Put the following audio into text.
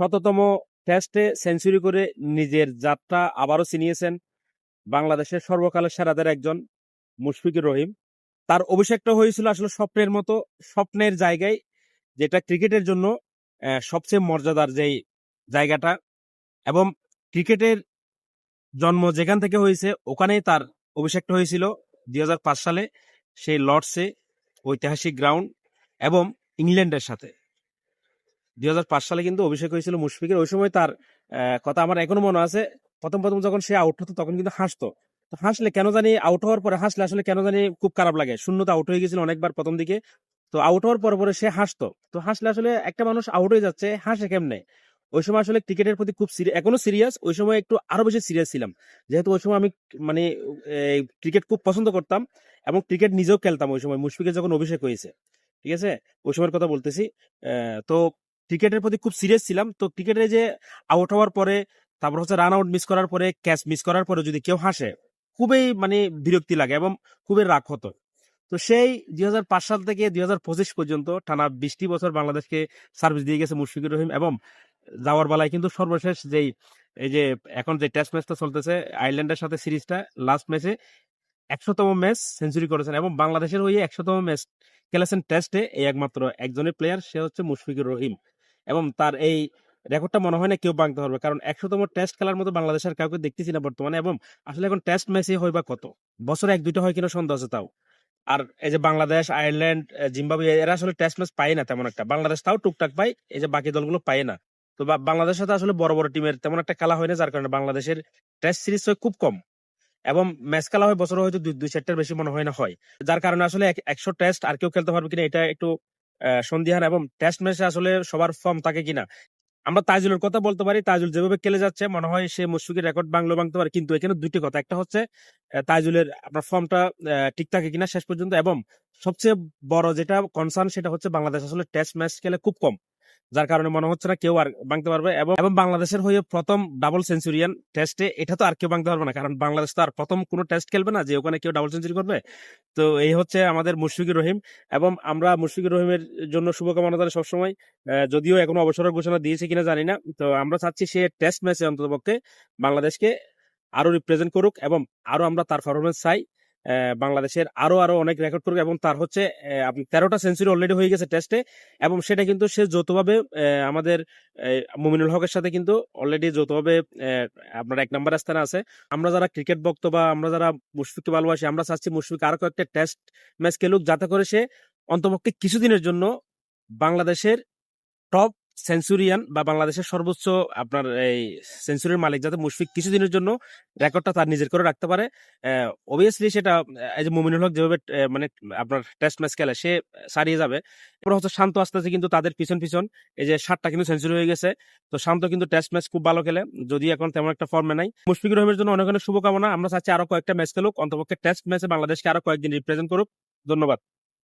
শততম টেস্টে সেঞ্চুরি করে নিজের যাত্রা আবারও চিনিয়েছেন বাংলাদেশের সর্বকালের সেরাদের একজন মুশফিকুর রহিম। তার অভিষেকটা হয়েছিল আসলে স্বপ্নের মতো, স্বপ্নের জায়গায়, যেটা ক্রিকেটের জন্য সবচেয়ে মর্যাদার যেই জায়গাটা এবং ক্রিকেটের জন্ম যেখান থেকে হয়েছে, ওখানেই তার অভিষেকটা হয়েছিল দুই হাজার পাঁচ সালে, সেই লর্ডসে ঐতিহাসিক গ্রাউন্ড এবং ইংল্যান্ডের সাথে। দুই হাজার পাঁচ সালে কিন্তু অভিষেক হয়েছিল মুশফিকের। ওই সময় তার কথা আমার এখনও মনে আছে। প্রথম প্রথম যখন সে আউট হতো, তখন কিন্তু হাসতো। তো হাসলে কেন জানি আউট হওয়ার পরে, হাসলে আসলে কেন জানি খুব খারাপ লাগে। শূন্যতা আউট হয়ে গেছিল অনেকবার প্রথম দিকে। তো আউট হওয়ার পরে পরে সে হাসতো। তো হাসলে আসলে একটা মানুষ আউট হয়ে যাচ্ছে, হাসে কেমনে? ওই সময় আসলে ক্রিকেটের প্রতি খুব এখনও সিরিয়াস ওই সময় একটু আরও বেশি সিরিয়াস ছিলাম। যেহেতু ওই সময় আমি মানে ক্রিকেট খুব পছন্দ করতাম এবং ক্রিকেট নিজেও খেলতাম ওই সময়। মুশফিকের যখন অভিষেক হয়েছে, ঠিক আছে? ওই সময়ের কথা বলতেছি। তো ক্রিকেটের প্রতি খুব সিরিয়াস ছিলাম। তো ক্রিকেটে যে আউট হওয়ার পরে, তারপর হচ্ছে রান আউট মিস করার পরে ক্যাচ মিস করার পরে যদি কেউ হাসে, খুবই মানে বিরক্তি লাগে এবং খুবই রাগ হতো। তো সেই দুই হাজার পাঁচ সাল থেকে দুই পর্যন্ত টানা বিশটি বছর বাংলাদেশকে সার্ভিস দিয়ে গেছে মুশফিকুর রহিম এবং যাওয়ার বেলায় কিন্তু সর্বশেষ যেই, এই যে এখন যে টেস্ট ম্যাচটা চলতেছে আয়ারল্যান্ডের সাথে সিরিজটা লাস্ট ম্যাচে একশোতম ম্যাচ সেঞ্চুরি করেছেন এবং বাংলাদেশের হয়ে একশোতম ম্যাচ খেলেছেন টেস্টে এই একমাত্র একজনের প্লেয়ার সে হচ্ছে মুশফিকুর রহিম। এবং তার এই রেকর্ডটা মনে হয় না কেউ ভাঙতে পারবে। কারণ একশোতম টেস্ট খেলার মতো বাংলাদেশের কাউকে দেখতেছি না বর্তমানে এবং আসলে এখন টেস্ট ম্যাচে হয় বা কত? বছরে এক, দুইটা হয় কিনা সন্দেহ আছে তাও। আর এই যে বাংলাদেশ, আয়ারল্যান্ড জিম্বাবুয়ে এরা আসলে টেস্ট ম্যাচ পায় না তেমন একটা। বাংলাদেশ তাও টুকটাক পায়, এই যে বাকি দলগুলো পায় না। তো বাংলাদেশের সাথে আসলে বড় বড় টিমের তেমন একটা খেলা হয় না, যার কারণে বাংলাদেশের টেস্ট সিরিজ হয় খুব কম। এবং ম্যাচ খেলা হয় বছরে হয়তো দুই দুই চারটার বেশি মনে হয় না হয়। যার কারণে আসলে এক- একশো টেস্ট আর কেউ খেলতে পারবে কিনা এটা একটু আহ, সন্দিহান এবং টেস্ট ম্যাচে আসলে সবার ফর্ম থাকে কিনা। আমরা তাইজুলের কথা বলতে পারি তাইজুল যেভাবে খেলে যাচ্ছে মনে হয় সে মুশফিকের রেকর্ড বাংলো ভাঙতে পারে কিন্তু এখানে দুটি কথা। একটা হচ্ছে তাইজুলের আপনার ফর্মটা ঠিক থাকে কিনা শেষ পর্যন্ত এবং সবচেয়ে বড় যেটা কনসার্ন সেটা হচ্ছে বাংলাদেশ আসলে টেস্ট ম্যাচ খেলে খুব কম। যার কারণে মনে হচ্ছে না কেউ আর ভাঙতে পারবে এবং বাংলাদেশের হয়ে প্রথম ডাবল সেঞ্চুরিয়ান টেস্টে এটা তো আর কেউ ভাঙতে পারবে না, কারণ বাংলাদেশ তো আর প্রথম কোনো টেস্ট খেলবে না যে ওখানে কেউ ডাবল সেঞ্চুরি করবে। তো এই হচ্ছে আমাদের মুশফিকুর রহিম এবং আমরা মুশফিকুর রহিমের জন্য শুভকামনা জানাই সবসময়। যদিও এখনও অবসরের ঘোষণা দিয়েছে কিনা জানি না, তো আমরা চাচ্ছি সে টেস্ট ম্যাচে অন্ততপক্ষে বাংলাদেশকে আরও রিপ্রেজেন্ট করুক এবং আরও আমরা তার পারফরমেন্স চাই। বাংলাদেশের আরও আরও অনেক রেকর্ড করবে এবং তার হচ্ছে তেরোটা সেঞ্চুরি অলরেডি হয়ে গেছে টেস্টে এবং সেটা কিন্তু সে যৌথভাবে আমাদের মুমিনুল হকের সাথে কিন্তু অলরেডি যৌথভাবে আপনার এক নাম্বার স্থানে আছে। আমরা যারা ক্রিকেট ভক্ত বা আমরা যারা মুশফিককে ভালোবাসি, আমরা চাচ্ছি মুশফিক আরও কয়েকটা টেস্ট ম্যাচ খেলুক, যাতে করে সে অন্তপক্ষে কিছুদিনের জন্য বাংলাদেশের টপ সেঞ্চুরিয়ান বা বাংলাদেশের সর্বোচ্চ আপনার এই সেঞ্চুরির মালিক যাতে মুশফিক কিছুদিনের জন্য রেকর্ডটা তার নিজের করে রাখতে পারে অবভিয়াসলি সেটা এই যে মুমিনুল হক যেভাবে মানে আপনার টেস্ট ম্যাচ খেলে সে সারিয়ে যাবে। এরপর হচ্ছে শান্ত আস্তে আস্তে কিন্তু তাদের পিছন পিছন, এই যে সাতটা কিন্তু সেঞ্চুরি হয়ে গেছে। তো শান্ত কিন্তু টেস্ট ম্যাচ খুব ভালো খেলে, যদি এখন তেমন একটা ফর্মে নাই। মুশফিকুর রহিমের জন্য অনেক অনেক শুভকামনা। আমরা চাচ্ছি আরও কয়েকটা ম্যাচ খেলুক, অন্তপক্ষে টেস্ট ম্যাচে বাংলাদেশকে আরও কয়েকদিন রিপ্রেজেন্ট করুক। ধন্যবাদ।